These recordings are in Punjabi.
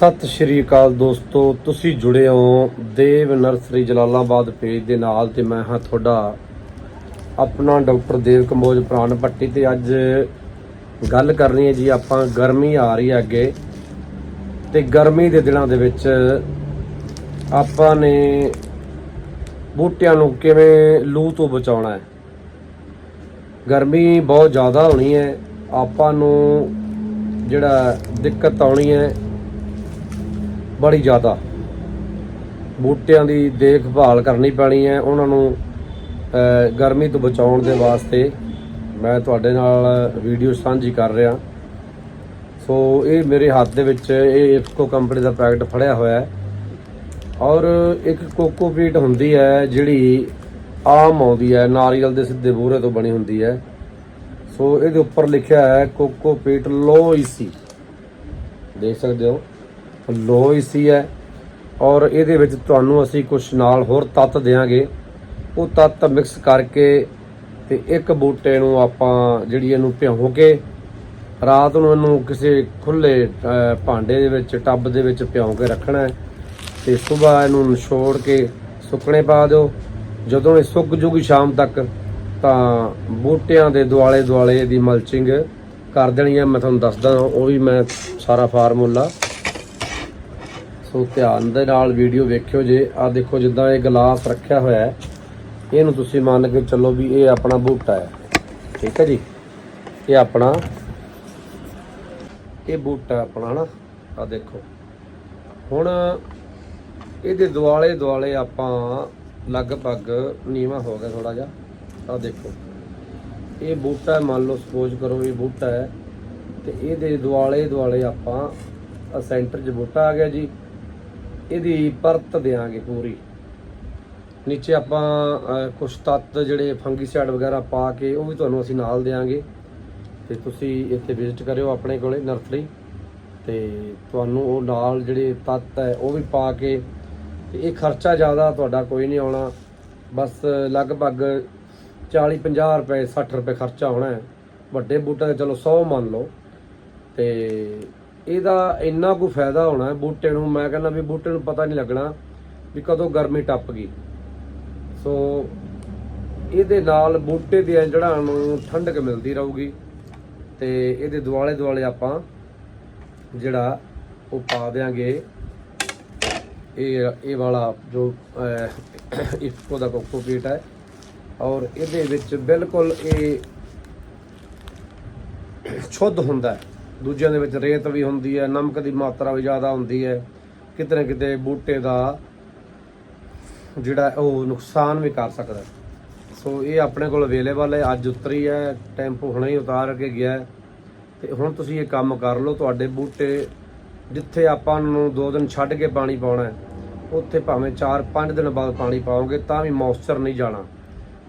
ਸਤਿ ਸ਼੍ਰੀ ਅਕਾਲ ਦੋਸਤੋ, ਤੁਸੀਂ ਜੁੜੇ ਹੋ ਦੇਵ ਨਰਸਰੀ ਜਲਾਲਾਬਾਦ ਪੇਜ ਦੇ ਨਾਲ ਤੇ ਮੈਂ ਹਾਂ ਤੁਹਾਡਾ ਆਪਣਾ ਡਾਕਟਰ ਦੇਵ ਕੰਬੋਜ ਪ੍ਰਾਣ ਭੱਟੀ ਤੇ ਅੱਜ ਗੱਲ ਕਰਨੀ ਹੈ ਜੀ, ਆਪਾਂ ਗਰਮੀ ਆ ਰਹੀ ਹੈ ਅੱਗੇ ਤੇ ਗਰਮੀ ਦੇ ਦਿਨਾਂ ਦੇ ਵਿੱਚ ਆਪਾਂ ਨੇ ਬੂਟਿਆਂ ਨੂੰ ਕਿਵੇਂ ਲੂ ਤੋਂ ਬਚਾਉਣਾ ਹੈ? ਗਰਮੀ ਬਹੁਤ ਜ਼ਿਆਦਾ ਹੋਣੀ ਹੈ, ਆਪਾਂ ਨੂੰ ਜਿਹੜਾ ਦਿੱਕਤ ਆਉਣੀ ਹੈ ਬੜੀ ਜ਼ਿਆਦਾ। ਬੂਟਿਆਂ ਦੀ ਦੇਖਭਾਲ ਕਰਨੀ ਪੈਣੀ ਹੈ, ਉਹਨਾਂ ਨੂੰ ਗਰਮੀ ਤੋਂ ਬਚਾਉਣ ਦੇ ਵਾਸਤੇ ਮੈਂ ਤੁਹਾਡੇ ਨਾਲ ਵੀਡੀਓ ਸਾਂਝੀ ਕਰ ਰਿਹਾ। ਸੋ ਇਹ ਮੇਰੇ ਹੱਥ ਦੇ ਵਿੱਚ, ਇਹ ਇਫਕੋ ਕੰਪਨੀ ਦਾ ਪੈਕਟ ਫੜਿਆ ਹੋਇਆ ਹੈ। ਔਰ ਇੱਕ ਕੋਕੋਪੀਟ ਹੁੰਦੀ ਹੈ, ਜਿਹੜੀ ਆਮ ਆਉਂਦੀ ਹੈ, ਨਾਰੀਅਲ ਦੇ ਸਿੱਧੇ ਬੂਰੇ ਤੋਂ ਬਣੀ ਹੁੰਦੀ ਹੈ। ਸੋ ਇਹਦੇ ਉੱਪਰ ਲਿਖਿਆ ਹੈ ਕੋਕੋਪੀਟ ਲੋ ਈਸੀ ਦੇਖ ਸਕਦੇ ਹੋ। ਲੋ ਈਸੀ ਹੈ। ਔਰ ਇਹਦੇ ਵਿੱਚ ਤੁਹਾਨੂੰ ਅਸੀਂ ਕੁਝ ਨਾਲ ਹੋਰ ਤੱਤ ਦੇਾਂਗੇ ਉਹ ਤੱਤ ਮਿਕਸ ਕਰਕੇ ਤੇ ਇੱਕ ਬੂਟੇ ਨੂੰ ਆਪਾਂ ਜਿਹੜੀ ਇਹਨੂੰ ਭਿਉਂ ਕੇ ਰਾਤ ਨੂੰ ਇਹਨੂੰ ਕਿਸੇ ਖੁੱਲੇ ਭਾਂਡੇ ਦੇ ਵਿੱਚ, ਟੱਬ ਦੇ ਵਿੱਚ ਭਿਉਂ ਕੇ ਰੱਖਣਾ ਹੈ। ਤੇ ਸਵੇਰ ਇਹਨੂੰ ਨਿਚੋੜ ਕੇ ਸੁੱਕਣੇ ਪਾ ਦਿਓ। ਜਦੋਂ ਇਹ ਸੁੱਕ ਜੂਗੀ ਸ਼ਾਮ ਤੱਕ, ਤਾਂ ਬੂਟਿਆਂ ਦੇ ਦੁਆਲੇ ਦੁਆਲੇ ਇਹਦੀ ਮਲਚਿੰਗ ਕਰ ਦੇਣੀ ਹੈ। ਮੈਂ ਤੁਹਾਨੂੰ ਦੱਸਦਾ, ਉਹ ਵੀ ਮੈਂ ਸਾਰਾ ਫਾਰਮੂਲਾ ਸੋ ਧਿਆਨ ਦੇ ਨਾਲ ਵੀਡੀਓ ਵੇਖਿਓ ਜੇ। ਆ ਦੇਖੋ ਜਿੱਦਾਂ ਇਹ ਗਲਾਸ ਰੱਖਿਆ ਹੋਇਆ ਹੈ। ਇਹਨੂੰ ਤੁਸੀਂ ਮੰਨ ਕੇ ਚੱਲੋ ਵੀ ਇਹ ਆਪਣਾ ਬੂਟਾ ਹੈ। ਠੀਕ ਹੈ ਜੀ? ਇਹ ਆਪਣਾ, ਇਹ ਬੂਟਾ ਆਪਣਾ ਨਾ ਆ ਦੇਖੋ। ਹੁਣ ਇਹਦੇ ਦੁਆਲੇ ਦੁਆਲੇ ਆਪਾਂ ਲਗਭਗ ਨੀਵਾ ਹੋ ਗਿਆ ਥੋੜਾ ਜਿਹਾ। ਆ ਦੇਖੋ। ਇਹ ਬੂਟਾ ਮੰਨ ਲਓ, ਸਪੋਜ਼ ਕਰੋ ਇਹ ਬੂਟਾ ਹੈ। ਤੇ ਇਹਦੇ ਦੁਆਲੇ ਦੁਆਲੇ ਆਪਾਂ ਸੈਂਟਰ 'ਚ ਬੂਟਾ ਆ ਗਿਆ ਜੀ। ਇਹਦੀ ਪਰਤ ਦੇਾਂਗੇ ਪੂਰੀ। ਨੀਚੇ ਆਪਾਂ ਅਹ, ਕੁਛ ਤੱਤ ਜਿਹੜੇ ਫੰਗੀਸਾਈਡ ਵਗੈਰਾ ਪਾ ਕੇ ਉਹ ਵੀ ਤੁਹਾਨੂੰ ਅਸੀਂ ਨਾਲ ਦੇਾਂਗੇ ਤੇ ਤੁਸੀਂ ਇੱਥੇ ਵਿਜ਼ਿਟ ਕਰਿਓ ਆਪਣੇ ਕੋਲੇ ਨਰਸਰੀ ਤੇ ਤੁਹਾਨੂੰ ਉਹ ਨਾਲ ਜਿਹੜੇ ਤੱਤ ਹੈ ਉਹ ਵੀ ਪਾ ਕੇ ਤੇ ਇਹ ਖਰਚਾ ਜ਼ਿਆਦਾ ਤੁਹਾਡਾ ਕੋਈ ਨਹੀਂ ਆਉਣਾ। ਬਸ ਲਗਭਗ 40 50 ਰੁਪਏ 60 ਰੁਪਏ ਖਰਚਾ ਹੋਣਾ ਹੈ। ਵੱਡੇ ਬੂਟੇ ਦਾ ਚਲੋ 100 ਮੰਨ ਲਓ। ਤੇ ਇਹਦਾ ਇੰਨਾ ਕੁ ਫਾਇਦਾ ਹੋਣਾ ਹੈ ਬੂਟੇ ਨੂੰ, ਮੈਂ ਕਹਿੰਦਾ ਵੀ ਬੂਟੇ ਨੂੰ ਪਤਾ ਨਹੀਂ ਲੱਗਣਾ ਵੀ ਕਦੋਂ ਗਰਮੀ ਟੱਪ ਗਈ। ਸੋ ਇਹਦੇ ਨਾਲ ਬੂਟੇ ਦੀਆਂ ਜੜ੍ਹਾਂ ਨੂੰ ਠੰਡਕ ਮਿਲਦੀ ਰਹੂਗੀ ਤੇ ਇਹਦੇ ਦੁਆਲੇ ਦੁਆਲੇ ਆਪਾਂ ਜਿਹੜਾ ਉਹ ਪਾ ਦੇਾਂਗੇ ਇਹ ਇਹ ਵਾਲਾ ਜੋ ਇਫਕੋ ਦਾ ਕੋਕੋਪੀਟ ਹੈ ਔਰ ਇਹਦੇ ਵਿੱਚ ਬਿਲਕੁਲ ਇਹ ਸ਼ੁੱਧ ਹੁੰਦਾ ਹੈ। ਦੂਜਿਆਂ ਦੇ ਵਿੱਚ ਰੇਤ ਵੀ ਹੁੰਦੀ ਹੈ, ਨਮਕ ਦੀ ਮਾਤਰਾ ਵੀ ਜ਼ਿਆਦਾ ਹੁੰਦੀ ਹੈ ਕਿਤੇ ਨਾ ਕਿਤੇ ਬੂਟੇ ਦਾ ਜਿਹੜਾ ਉਹ ਨੁਕਸਾਨ ਵੀ ਕਰ ਸਕਦਾ ਸੋ ਇਹ ਆਪਣੇ ਕੋਲ ਅਵੇਲੇਬਲ ਹੈ, ਅੱਜ ਉਤਰੀ ਹੈ, ਟੈਂਪੂ ਹੁਣੇ ਹੀ ਉਤਾਰ ਕੇ ਗਿਆ ਹੈ। ਤੇ ਹੁਣ ਤੁਸੀਂ ਇਹ ਕੰਮ ਕਰ ਲਓ, ਤੁਹਾਡੇ ਬੂਟੇ ਜਿੱਥੇ ਆਪਾਂ ਨੂੰ 2 ਦਿਨ ਛੱਡ ਕੇ ਪਾਣੀ ਪਾਉਣਾ ਹੈ, ਉੱਥੇ ਭਾਵੇਂ 4-5 ਦਿਨ ਬਾਅਦ ਪਾਣੀ ਪਾਓਗੇ, ਤਾਂ ਵੀ ਮੌਇਸਚਰ ਨਹੀਂ ਜਾਣਾ।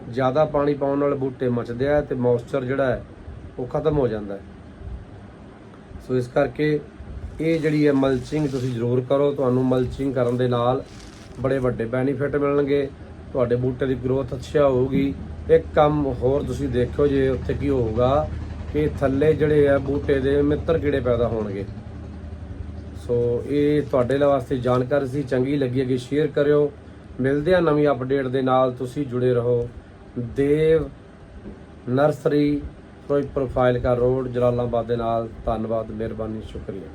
ਜ਼ਿਆਦਾ ਪਾਣੀ ਪਾਉਣ ਨਾਲ ਬੂਟੇ ਮੱਚਦੇ ਆ ਤੇ ਮੌਇਸਚਰ ਜਿਹੜਾ ਹੈ, ਉਹ ਖਤਮ ਹੋ ਜਾਂਦਾ ਹੈ। ਸੋ ਇਸ ਕਰਕੇ ਇਹ ਜਿਹੜੀ ਹੈ ਮਲਚਿੰਗ ਤੁਸੀਂ ਜ਼ਰੂਰ ਕਰੋ, ਤੁਹਾਨੂੰ ਮਲਚਿੰਗ ਕਰਨ ਦੇ ਨਾਲ ਬੜੇ ਵੱਡੇ ਬੈਨੀਫਿਟ ਮਿਲਣਗੇ। ਤੁਹਾਡੇ ਬੂਟੇ ਦੀ ਗਰੋਥ ਅੱਛਾ ਹੋਊਗੀ। ਇੱਕ ਕੰਮ ਹੋਰ ਤੁਸੀਂ ਦੇਖਿਓ ਜੇ ਉੱਥੇ ਕੀ ਹੋਊਗਾ ਕਿ ਥੱਲੇ ਜਿਹੜੇ ਆ ਬੂਟੇ ਦੇ ਮਿੱਤਰ ਕੀੜੇ ਪੈਦਾ ਹੋਣਗੇ। ਸੋ ਇਹ ਤੁਹਾਡੇ ਲਈ ਵਾਸਤੇ ਜਾਣਕਾਰੀ ਸੀ, ਚੰਗੀ ਲੱਗੀ ਹੈਗੀ ਸ਼ੇਅਰ ਕਰਿਓ। ਮਿਲਦੇ ਆ ਨਵੀਂ ਅਪਡੇਟ ਦੇ ਨਾਲ, ਤੁਸੀਂ ਜੁੜੇ ਰਹੋ। ਦੇਵ ਨਰਸਰੀ ਫਿਰੋਜ਼ਪੁਰ ਫਾਈਲ ਰੋਡ ਜਲਾਲਾਬਾਦ ਦੇ ਨਾਲ ਧੰਨਵਾਦ ਮਿਹਰਬਾਨੀ ਸ਼ੁਕਰੀਆ।